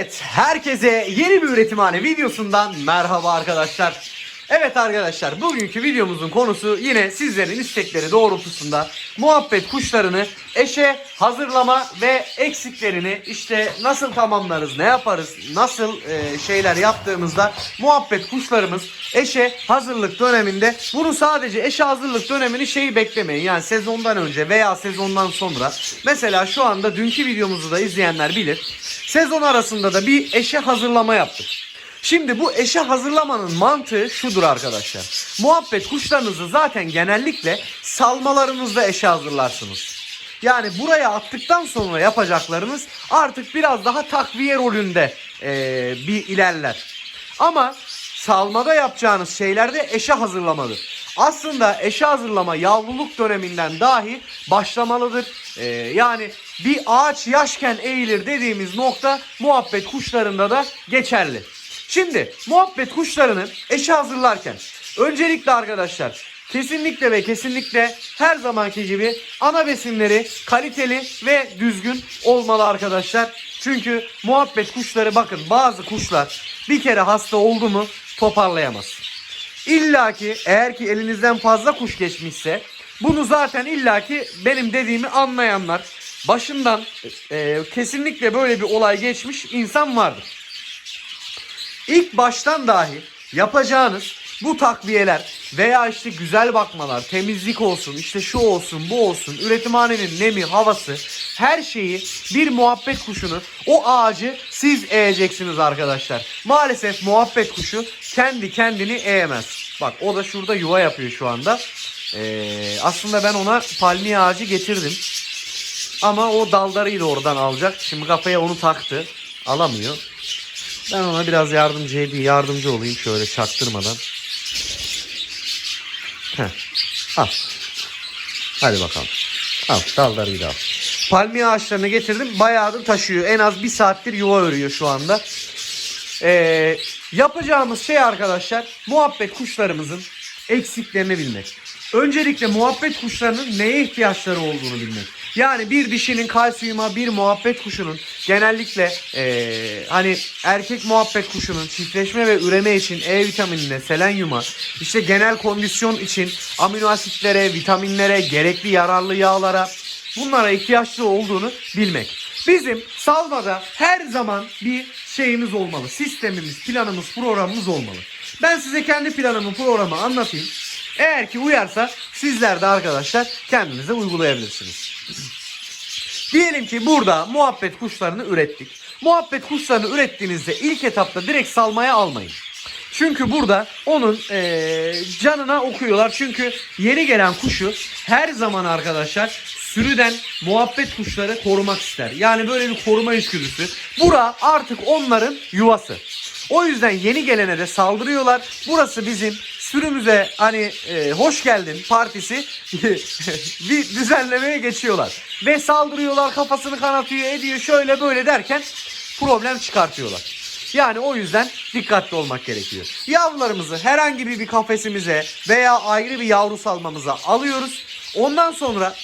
Evet, herkese yeni bir üretimhane videosundan merhaba arkadaşlar. Evet arkadaşlar, bugünkü videomuzun konusu yine sizlerin istekleri doğrultusunda muhabbet kuşlarını eşe hazırlama ve eksiklerini işte nasıl tamamlarız, ne yaparız, nasıl e, şeyler yaptığımızda muhabbet kuşlarımız eşe hazırlık döneminde bunu sadece eşe hazırlık dönemini şeyi beklemeyin. Yani sezondan önce veya sezondan sonra. Mesela şu anda dünkü videomuzu da izleyenler bilir. Sezon arasında da bir eşe hazırlama yaptık. Şimdi bu eşe hazırlamanın mantığı şudur arkadaşlar. Muhabbet kuşlarınızı zaten genellikle salmalarınızda eşe hazırlarsınız. Yani buraya attıktan sonra yapacaklarınız artık biraz daha takviye rolünde eee, bir ilerler. Ama salmada yapacağınız şeyler de eşe hazırlamadır. Aslında eşe hazırlama yavruluk döneminden dahi başlamalıdır. Ee, yani bir ağaç yaşken eğilir dediğimiz nokta muhabbet kuşlarında da geçerli. Şimdi muhabbet kuşlarını eşe hazırlarken öncelikle arkadaşlar kesinlikle ve kesinlikle her zamanki gibi ana besinleri kaliteli ve düzgün olmalı arkadaşlar. Çünkü muhabbet kuşları bakın bazı kuşlar bir kere hasta oldu mu toparlayamaz. İlla ki eğer ki elinizden fazla kuş geçmişse bunu zaten illa ki benim dediğimi anlayanlar başından e, kesinlikle böyle bir olay geçmiş insan vardır. İlk baştan dahi yapacağınız bu takviyeler veya işte güzel bakmalar, temizlik olsun, işte şu olsun, bu olsun, üretimhanenin nemi, havası, her şeyi bir muhabbet kuşunu, o ağacı siz eğeceksiniz arkadaşlar. Maalesef muhabbet kuşu kendi kendini eğemez. Bak o da şurada yuva yapıyor şu anda. Ee, aslında ben ona palmiye ağacı getirdim. Ama o daldarıyı da oradan alacak. Şimdi kafaya onu taktı. Alamıyor. Ben ona biraz yardımcı edeyim, yardımcı olayım şöyle çaktırmadan. Heh. Al. Hadi bakalım. Al daldarıyı da al. Palmiye ağaçlarını getirdim. Bayağıdır taşıyor. En az bir saattir yuva örüyor şu anda. Ee, yapacağımız şey arkadaşlar muhabbet kuşlarımızın eksiklerini bilmek. Öncelikle muhabbet kuşlarının neye ihtiyaçları olduğunu bilmek. Yani bir dişinin kalsiyuma bir muhabbet kuşunun genellikle eee, hani erkek muhabbet kuşunun çiftleşme ve üreme için E vitaminine, selenyuma, işte genel kondisyon için amino asitlere, vitaminlere, gerekli yararlı yağlara bunlara ihtiyaçlı olduğunu bilmek. Bizim salmada her zaman bir şeyimiz olmalı. Sistemimiz, planımız, programımız olmalı. Ben size kendi planımı, programı anlatayım. Eğer ki uyarsa sizler de arkadaşlar kendinize uygulayabilirsiniz. Diyelim ki burada muhabbet kuşlarını ürettik. Muhabbet kuşlarını ürettiğinizde ilk etapta direkt salmaya almayın. Çünkü burada onun eee, canına okuyorlar. Çünkü yeni gelen kuşu her zaman arkadaşlar sürüden muhabbet kuşları korumak ister. Yani böyle bir koruma içgüdüsü. Bura artık onların yuvası. O yüzden yeni gelene de saldırıyorlar. Burası bizim sürümüze hani e, hoş geldin partisi bir düzenlemeye geçiyorlar. Ve saldırıyorlar kafasını kanatıyor ediyor şöyle böyle derken problem çıkartıyorlar. Yani o yüzden dikkatli olmak gerekiyor. Yavrularımızı herhangi bir, bir kafesimize veya ayrı bir yavru salmamıza alıyoruz. Ondan sonra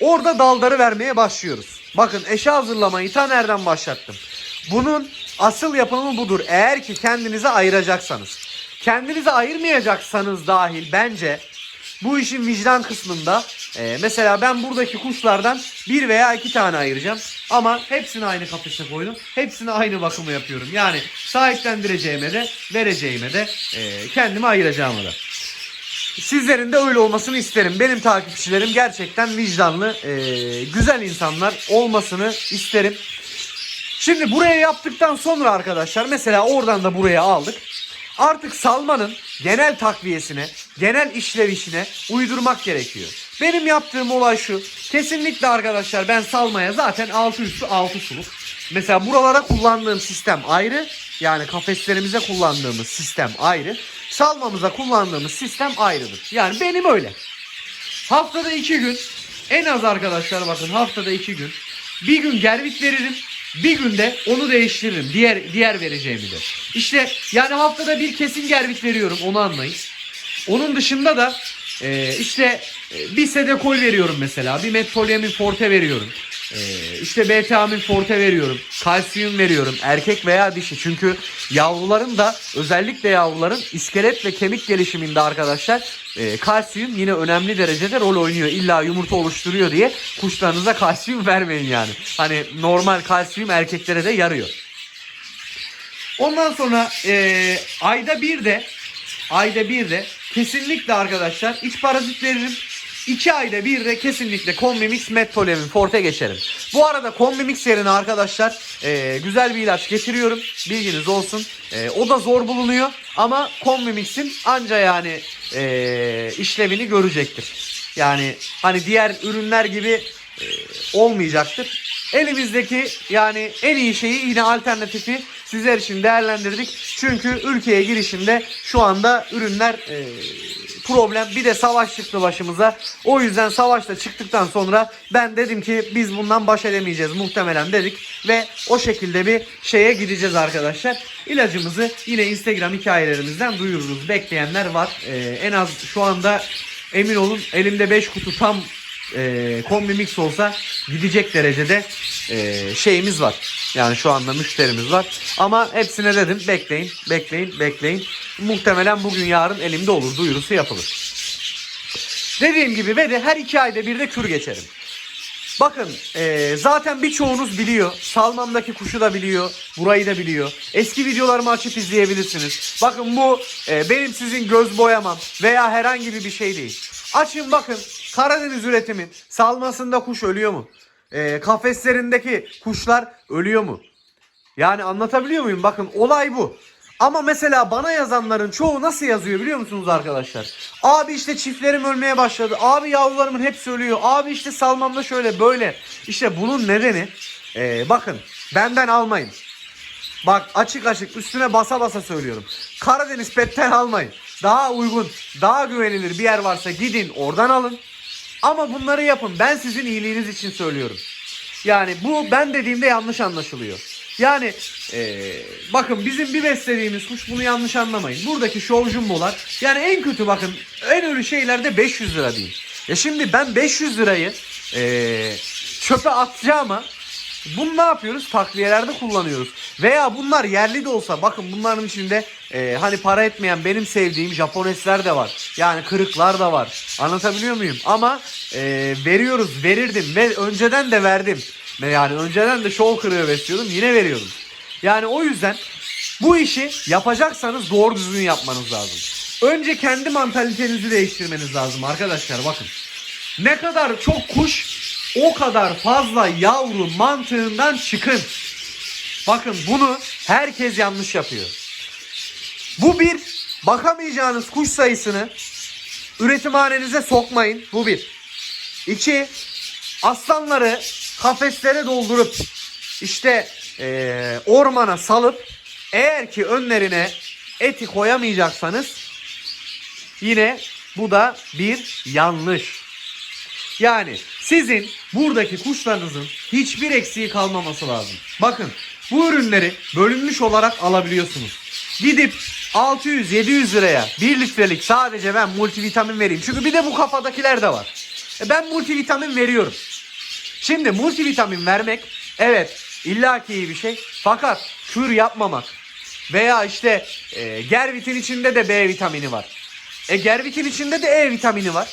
orada daldarı vermeye başlıyoruz. Bakın eşe hazırlamayı ta nereden başlattım. Bunun asıl yapımı budur. Eğer ki kendinize ayıracaksanız. Kendinize ayırmayacaksanız dahil bence bu işin vicdan kısmında e, mesela ben buradaki kuşlardan bir veya iki tane ayıracağım. Ama hepsini aynı kafese koydum. Hepsine aynı bakımı yapıyorum. Yani sahiplendireceğime de vereceğime de e, kendimi ayıracağıma da. Sizlerin de öyle olmasını isterim. Benim takipçilerim gerçekten vicdanlı, e, güzel insanlar olmasını isterim. Şimdi buraya yaptıktan sonra arkadaşlar mesela oradan da buraya aldık. Artık salmanın genel takviyesine, genel işlevişine uydurmak gerekiyor. Benim yaptığım olay şu. Kesinlikle arkadaşlar ben salmaya zaten altı üstü altı suluk. Mesela buralara kullandığım sistem ayrı. Yani kafeslerimize kullandığımız sistem ayrı. Salmamıza kullandığımız sistem ayrıdır. Yani benim öyle. Haftada iki gün en az arkadaşlar bakın haftada iki gün bir gün gervit veririm bir günde onu değiştiririm diğer diğer vereceğimi de. İşte yani haftada bir kesin gervit veriyorum onu anlayın. Onun dışında da e, işte e, bir sedekol veriyorum mesela bir metfolyamin forte veriyorum. Ee, işte B-vitamin forte veriyorum. Kalsiyum veriyorum. Erkek veya dişi. Çünkü yavruların da özellikle yavruların iskelet ve kemik gelişiminde arkadaşlar e, kalsiyum yine önemli derecede rol oynuyor. İlla yumurta oluşturuyor diye kuşlarınıza kalsiyum vermeyin yani. Hani normal kalsiyum erkeklere de yarıyor. Ondan sonra e, ayda bir de ayda bir de kesinlikle arkadaşlar iç parazit veririm. 2 ayda bir de kesinlikle Combimix Mettolemin Forte geçerim. Bu arada Combimix yerine arkadaşlar e, güzel bir ilaç getiriyorum. Bilginiz olsun. E, o da zor bulunuyor ama Combimix'in anca yani e, işlevini görecektir. Yani hani diğer ürünler gibi e, olmayacaktır. Elimizdeki yani en iyi şeyi yine alternatifi sizler için değerlendirdik. Çünkü ülkeye girişinde şu anda ürünler e, problem. Bir de savaş çıktı başımıza. O yüzden savaşta çıktıktan sonra ben dedim ki biz bundan baş edemeyeceğiz muhtemelen dedik. Ve o şekilde bir şeye gideceğiz arkadaşlar. İlacımızı yine Instagram hikayelerimizden duyururuz. Bekleyenler var. E, en az şu anda emin olun elimde 5 kutu tam e, kombi mix olsa gidecek derecede e, şeyimiz var. Yani şu anda müşterimiz var. Ama hepsine dedim bekleyin, bekleyin, bekleyin. Muhtemelen bugün yarın elimde olur. Duyurusu yapılır. Dediğim gibi ve de her iki ayda bir de kür geçerim. Bakın e, zaten birçoğunuz biliyor. Salmamdaki kuşu da biliyor. Burayı da biliyor. Eski videolarımı açıp izleyebilirsiniz. Bakın bu e, benim sizin göz boyamam veya herhangi bir şey değil. Açın bakın Karadeniz üretimin salmasında kuş ölüyor mu? E, kafeslerindeki kuşlar ölüyor mu? Yani anlatabiliyor muyum? Bakın olay bu. Ama mesela bana yazanların çoğu nasıl yazıyor biliyor musunuz arkadaşlar? Abi işte çiftlerim ölmeye başladı. Abi yavrularımın hepsi ölüyor. Abi işte salmamda şöyle böyle. İşte bunun nedeni ee, bakın benden almayın. Bak açık açık üstüne basa basa söylüyorum. Karadeniz petten almayın. Daha uygun, daha güvenilir bir yer varsa gidin oradan alın. Ama bunları yapın. Ben sizin iyiliğiniz için söylüyorum. Yani bu ben dediğimde yanlış anlaşılıyor. Yani eee, bakın bizim bir beslediğimiz kuş bunu yanlış anlamayın. Buradaki show jumbolar yani en kötü bakın en ölü şeylerde 500 lira değil. Ya şimdi ben 500 lirayı eee, çöpe atacağıma bunu ne yapıyoruz? Takviyelerde kullanıyoruz. Veya bunlar yerli de olsa bakın bunların içinde e, hani para etmeyen benim sevdiğim Japonesler de var. Yani kırıklar da var. Anlatabiliyor muyum? Ama e, veriyoruz, verirdim ve önceden de verdim. Yani önceden de şov kırığı besliyordum yine veriyorum. Yani o yüzden bu işi yapacaksanız doğru düzgün yapmanız lazım. Önce kendi mantalitenizi değiştirmeniz lazım arkadaşlar bakın. Ne kadar çok kuş o kadar fazla yavru mantığından çıkın. Bakın bunu herkes yanlış yapıyor. Bu bir bakamayacağınız kuş sayısını üretimhanenize sokmayın. Bu bir. İki aslanları kafeslere doldurup işte eee, ormana salıp eğer ki önlerine eti koyamayacaksanız yine bu da bir yanlış. Yani sizin buradaki kuşlarınızın hiçbir eksiği kalmaması lazım. Bakın bu ürünleri bölünmüş olarak alabiliyorsunuz. Gidip 600-700 liraya 1 litrelik sadece ben multivitamin vereyim. Çünkü bir de bu kafadakiler de var. E ben multivitamin veriyorum. Şimdi multivitamin vermek evet illaki iyi bir şey. Fakat kür yapmamak veya işte e, gervitin içinde de B vitamini var. E gervitin içinde de E vitamini var.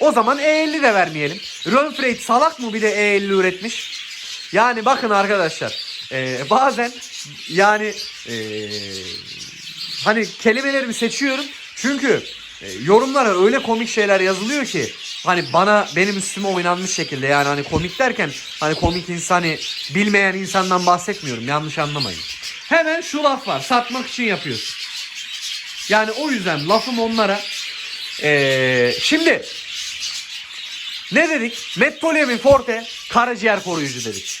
O zaman E50 de vermeyelim. Rönfreit salak mı bir de E50 üretmiş? Yani bakın arkadaşlar e, bazen yani e, hani kelimelerimi seçiyorum çünkü e, yorumlara öyle komik şeyler yazılıyor ki hani bana benim üstüme oynanmış şekilde yani hani komik derken hani komik insanı bilmeyen insandan bahsetmiyorum yanlış anlamayın. Hemen şu laf var satmak için yapıyorsun. Yani o yüzden lafım onlara. E, şimdi ne dedik? Mettolemin forte karaciğer koruyucu dedik.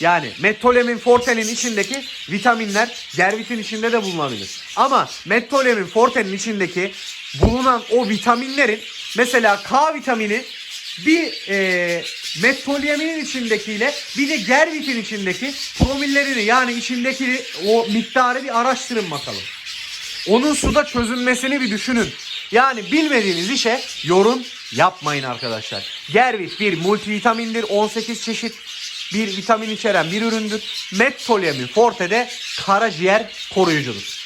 Yani mettolemin fortenin içindeki vitaminler gervitin içinde de bulunabilir. Ama mettolemin fortenin içindeki bulunan o vitaminlerin mesela K vitamini bir e, mettoleminin içindekiyle bir de gervitin içindeki promillerini yani içindeki o miktarı bir araştırın bakalım. Onun suda çözünmesini bir düşünün. Yani bilmediğiniz işe yorum yapmayın arkadaşlar. Gervit bir multivitamindir. 18 çeşit bir vitamin içeren bir üründür. Mettolyami Forte de karaciğer koruyucudur.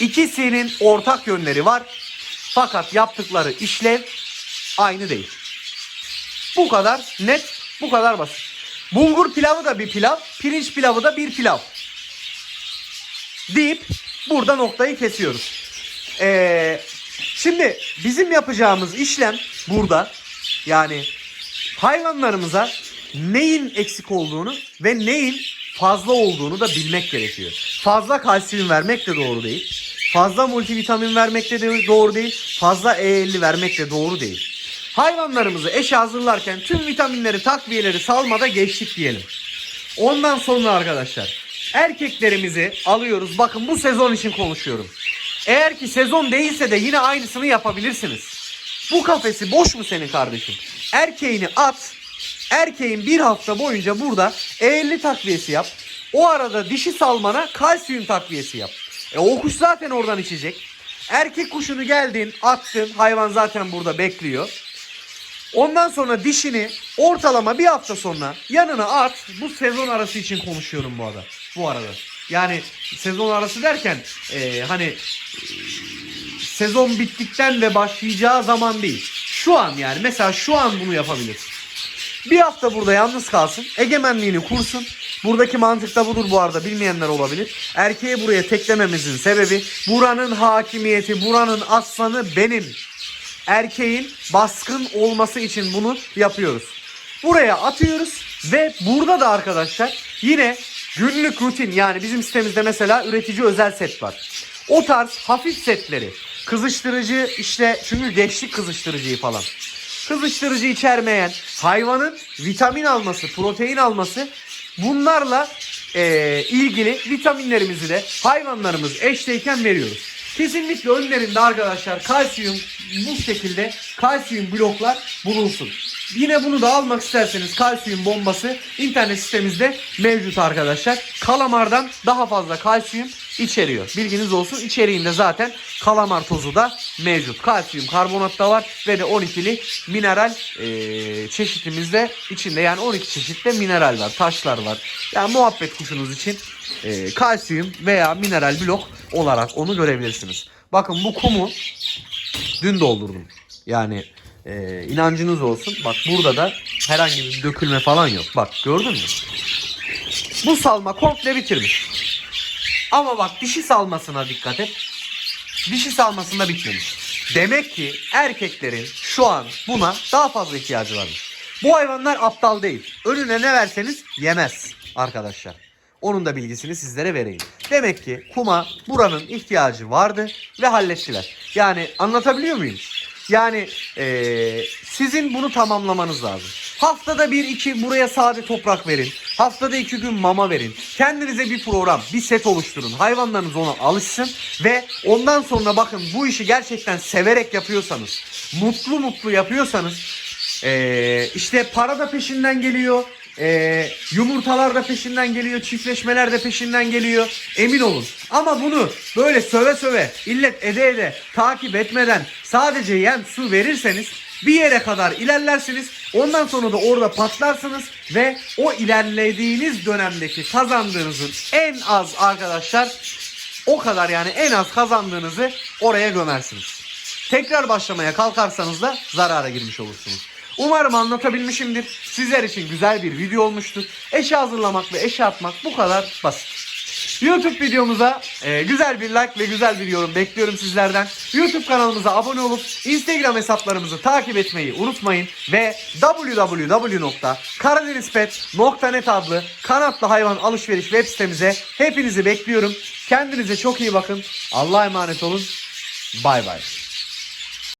İkisinin ortak yönleri var. Fakat yaptıkları işlev aynı değil. Bu kadar net, bu kadar basit. Bulgur pilavı da bir pilav, pirinç pilavı da bir pilav. Deyip burada noktayı kesiyoruz. Ee, şimdi bizim yapacağımız işlem burada yani hayvanlarımıza neyin eksik olduğunu ve neyin fazla olduğunu da bilmek gerekiyor. Fazla kalsiyum vermek de doğru değil. Fazla multivitamin vermek de doğru değil. Fazla E50 vermek de doğru değil. Hayvanlarımızı eşe hazırlarken tüm vitaminleri, takviyeleri salmada geçtik diyelim. Ondan sonra arkadaşlar erkeklerimizi alıyoruz. Bakın bu sezon için konuşuyorum. Eğer ki sezon değilse de yine aynısını yapabilirsiniz. Bu kafesi boş mu senin kardeşim? Erkeğini at. Erkeğin bir hafta boyunca burada E50 takviyesi yap. O arada dişi salmana kalsiyum takviyesi yap. E o kuş zaten oradan içecek. Erkek kuşunu geldin, attın. Hayvan zaten burada bekliyor. Ondan sonra dişini ortalama bir hafta sonra yanına at. Bu sezon arası için konuşuyorum bu arada. Bu arada. Yani sezon arası derken e, hani e, sezon bittikten ve başlayacağı zaman değil. Şu an yani mesela şu an bunu yapabilirsin. Bir hafta burada yalnız kalsın. Egemenliğini kursun. Buradaki mantık da budur bu arada bilmeyenler olabilir. Erkeği buraya teklememizin sebebi buranın hakimiyeti, buranın aslanı benim. Erkeğin baskın olması için bunu yapıyoruz. Buraya atıyoruz ve burada da arkadaşlar yine günlük rutin yani bizim sitemizde mesela üretici özel set var. O tarz hafif setleri kızıştırıcı işte çünkü geçtik kızıştırıcıyı falan kızıştırıcı içermeyen, hayvanın vitamin alması, protein alması bunlarla e, ilgili vitaminlerimizi de hayvanlarımız eşteyken veriyoruz. Kesinlikle önlerinde arkadaşlar kalsiyum bu şekilde kalsiyum bloklar bulunsun. Yine bunu da almak isterseniz kalsiyum bombası internet sitemizde mevcut arkadaşlar. Kalamardan daha fazla kalsiyum içeriyor. Bilginiz olsun. İçeriğinde zaten kalamar tozu da mevcut. Kalsiyum karbonat da var ve de 12'li mineral e, çeşitimizde içinde yani 12 çeşitte mineral var, taşlar var. Yani muhabbet kuşunuz için e, kalsiyum veya mineral blok olarak onu görebilirsiniz. Bakın bu kumu dün doldurdum. Yani e, inancınız olsun. Bak burada da herhangi bir dökülme falan yok. Bak gördün mü? Bu salma komple bitirmiş. Ama bak dişi salmasına dikkat et. Dişi salmasında bitmemiş. Demek ki erkeklerin şu an buna daha fazla ihtiyacı varmış. Bu hayvanlar aptal değil. Önüne ne verseniz yemez arkadaşlar. Onun da bilgisini sizlere vereyim. Demek ki kuma buranın ihtiyacı vardı ve hallettiler. Yani anlatabiliyor muyum? Yani eee, sizin bunu tamamlamanız lazım. Haftada bir iki buraya sade toprak verin. Haftada iki gün mama verin. Kendinize bir program, bir set oluşturun. Hayvanlarınız ona alışsın ve ondan sonra bakın bu işi gerçekten severek yapıyorsanız, mutlu mutlu yapıyorsanız eee, işte para da peşinden geliyor. Eee, yumurtalar da peşinden geliyor, çiftleşmeler de peşinden geliyor. Emin olun. Ama bunu böyle söve söve, illet ede ede, takip etmeden sadece yem su verirseniz bir yere kadar ilerlersiniz. Ondan sonra da orada patlarsınız ve o ilerlediğiniz dönemdeki kazandığınızın en az arkadaşlar o kadar yani en az kazandığınızı oraya gömersiniz. Tekrar başlamaya kalkarsanız da zarara girmiş olursunuz. Umarım anlatabilmişimdir. Sizler için güzel bir video olmuştur. Eşe hazırlamak ve eşe atmak bu kadar basit. YouTube videomuza e, güzel bir like ve güzel bir yorum bekliyorum sizlerden. YouTube kanalımıza abone olup Instagram hesaplarımızı takip etmeyi unutmayın. Ve www.karadenizpet.net adlı kanatlı hayvan alışveriş web sitemize hepinizi bekliyorum. Kendinize çok iyi bakın. Allah'a emanet olun. Bay bay.